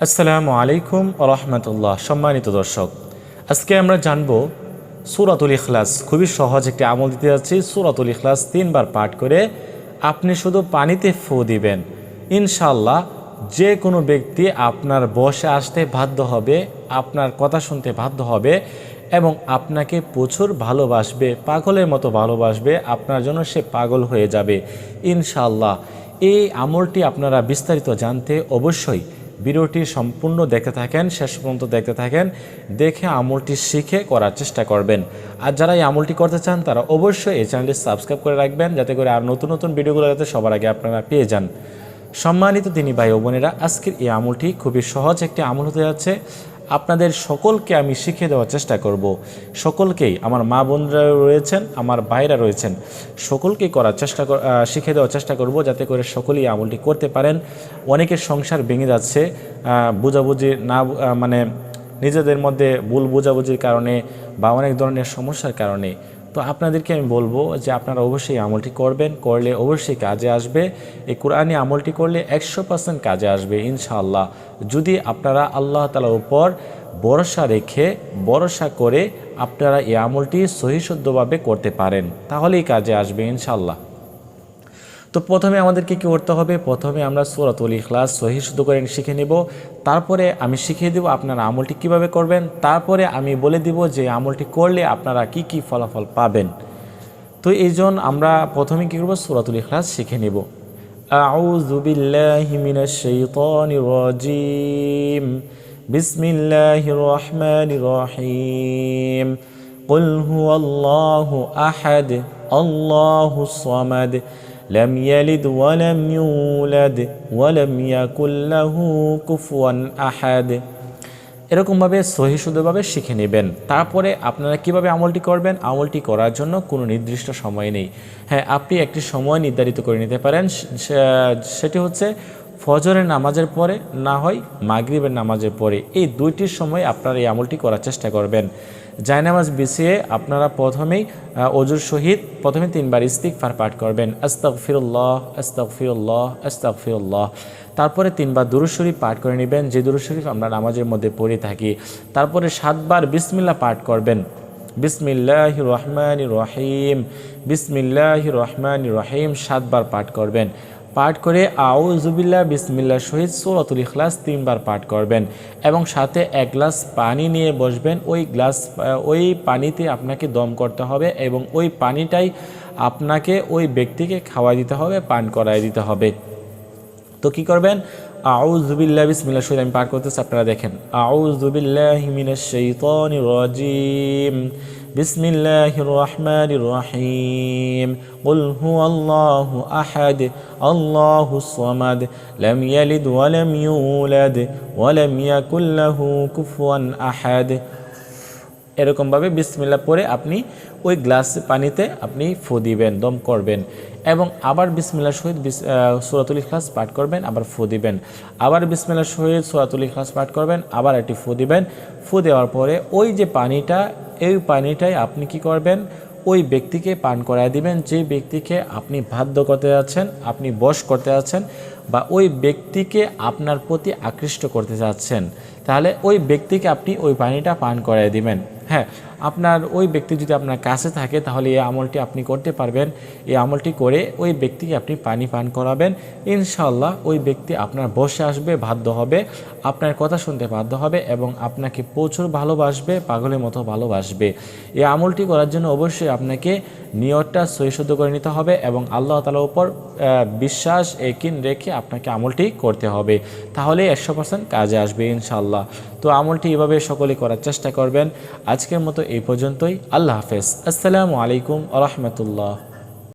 আসসালামু আলাইকুম রহমতুল্লাহ। সম্মানিত দর্শক, আজকে আমরা জানব সুরাতুল ইখলাস। খুবই সহজ একটি আমল দিতে যাচ্ছি। সুরাতুল ইখলাস তিনবার পাঠ করে আপনি শুধু পানিতে ফু দিবেন। ইনশাল্লাহ যে কোনো ব্যক্তি আপনার বসে আসতে বাধ্য হবে, আপনার কথা শুনতে বাধ্য হবে এবং আপনাকে প্রচুর ভালোবাসবে, পাগলের মতো ভালোবাসবে, আপনার জন্য সে পাগল হয়ে যাবে। ইনশাল্লাহ এই আমলটি আপনারা বিস্তারিত জানতে অবশ্যই ভিডিওটি সম্পূর্ণ দেখতে থাকেন, শেষ পর্যন্ত দেখতে থাকেন, দেখে আমলটি শিখে করার চেষ্টা করবেন। আর যারা এই আমলটি করতে চান, তারা অবশ্যই এই চ্যানেলটি সাবস্ক্রাইব করে রাখবেন, যাতে করে আর নতুন নতুন ভিডিওগুলো যাতে সবার আগে আপনারা পেয়ে যান। সম্মানিত তিনি ভাই ও বোনেরা, আজকের এই আমলটি খুবই সহজ একটি আমল হতে যাচ্ছে। আপনাদের সকলকে আমি শিখিয়ে দেওয়ার চেষ্টা করব। সকলকেই আমার মা বোনরা রয়েছেন, আমার ভাইরা রয়েছেন, সকলকেই করার চেষ্টা শিখে দেওয়ার চেষ্টা করব যাতে করে সকলেই আমলটি করতে পারেন। অনেকের সংসার ভেঙে যাচ্ছে বুঝাবুঝি না মানে নিজেদের মধ্যে ভুল বোঝাবুঝির কারণে বা অনেক ধরনের সমস্যার কারণে। তো আপনাদেরকে আমি বলব যে আপনারা অবশ্যই আমলটি করবেন, করলে অবশ্যই কাজে আসবে। এই কোরআনী আমলটি করলে একশো পার্সেন্ট কাজে আসবে ইনশাআল্লাহ। যদি আপনারা আল্লাহ তালার উপর ভরসা রেখে, ভরসা করে আপনারা এই আমলটি সহিশুদ্ধভাবে করতে পারেন, তাহলেই কাজে আসবে ইনশাআল্লাহ। তো প্রথমে আমাদেরকে কী করতে হবে প্রথমে আমরা সুরাতুল ইখলাস সহি শুদ্ধ করে শিখে নেব তারপরে আমি শিখিয়ে দেব আপনারা আমলটি কিভাবে করবেন তারপরে আমি বলে দিব যে আমলটি করলে আপনারা কি কি ফলাফল পাবেন তো এই জন্য আমরা প্রথমে কী করবো সুরাতুল ইখলাস শিখে নেব أعوذ بالله من الشيطان الرجيم بسم الله الرحمن الرحيم قل هو الله أحد الله الصمد لم يلد ولم يولد ولم يكن له كفوا أحد এরকমভাবে সহি শুদ্ধভাবে শিখে নেবেন তারপরে আপনারা কিভাবে আমলটি করবেন আমলটি করার জন্য কোনো নির্দিষ্ট সময় নেই হ্যাঁ আপনি একটি সময় নির্ধারিত করে নিতে পারেন সে- সেটি হচ্ছে ফজরের নামাজের পরে না হয় মাগরিবের নামাজের পরে এই দুইটির সময় আপনারা এই আমলটি করার চেষ্টা করবেন জায়নামাজ বিছিয়ে আপনারা প্রথমেই অজুর সহিত প্রথমে তিনবার ইস্তিকফার পাঠ করবেন। আস্তাক ফিরুল্লাহ আস্তাক ফিরুল্লাহ আস্তাক ফিরুল্লাহ তারপরে তিনবার দুরুদ শরীফ পাঠ করে নেবেন। যে দুরুদ শরীফ আমরা নামাজের মধ্যে পড়ে থাকি, তারপরে সাতবার বিসমিল্লাহ পাঠ করবেন। বিসমিল্লাহ রহমান রহিম বিসমিল্লাহ রহমান রহিম সাতবার পাঠ করবেন। পাঠ করে আউজুবিল্লাহ বিসমিল্লা শহীদ সৌরাতুল ইখলাস তিনবার পাঠ করবেন এবং সাথে এক গ্লাস পানি নিয়ে বসবেন। ওই গ্লাস, ওই পানিতে আপনাকে দম করতে হবে এবং ওই পানিটাই আপনাকে ওই ব্যক্তিকে খাওয়াই দিতে হবে, পান করাই দিতে হবে। তো কী করবেন? আউজুবিল্লাহ বিসমিল্লাহ শহীদ আমি পাঠ করতেছি আপনারা দেখেন আউজুবিল্লাহ মিনাশ শাইতানির রাজিম বিসমিল্লাহির রহমানির রহিম قل هو الله أحد الله الصمد لم يلد ولم يولد ولم يكن له كفوا أحد এরকমভাবে বিসমিল্লা পরে আপনি ওই গ্লাস পানিতে আপনি ফু দিবেন দম করবেন এবং আবার বিসমিল্লা সহিত সুরাতুল ইখলাস পাঠ করবেন, আবার ফু দিবেন। আবার বিসমিল্লা সহিত সুরাতুল ইখলাস পাঠ করবেন, আবার একটি ফু দিবেন। ফু দেওয়ার পরে ওই যে পানিটা, এই পানিটাই আপনি কি করবেন? ওই ব্যক্তিকে পান করায় দিবেন, যে ব্যক্তিকে আপনি বাধ্য করতে যাচ্ছেন, আপনি বশ করতে যাচ্ছেন বা ওই ব্যক্তিকে আপনার প্রতি আকৃষ্ট করতে যাচ্ছেন, তাহলে ওই ব্যক্তিকে আপনি ওই পানিটা পান করায় দিবেন। হ্যাঁ আপনার ওই ব্যক্তি যদি আপনার কাছে থাকে, তাহলে এই আমলটি আপনি করতে পারবেন। এই আমলটি করে ওই ব্যক্তিকে আপনি পানি পান করাবেন। ইনশাল্লাহ ওই ব্যক্তি আপনার বসে আসবে, বাধ্য হবে, আপনার কথা শুনতে বাধ্য হবে এবং আপনাকে প্রচুর ভালোবাসবে, পাগলের মতো ভালোবাসবে। এই আমলটি করার জন্য অবশ্যই আপনাকে নিয়তটা সহিশুদ্ধ করে নিতে হবে এবং আল্লাহ তালার উপর বিশ্বাস একিন রেখে আপনাকে আমলটি করতে হবে। তাহলে একশো পার্সেন্ট কাজে আসবে ইনশাল্লাহ তো আমলটি এভাবে সকলে করার চেষ্টা করবেন। আজকের মতো এই পর্যন্তই। আল্লাহ হাফেজ। আসসালামু আলাইকুম আ রহমতুল্লাহ।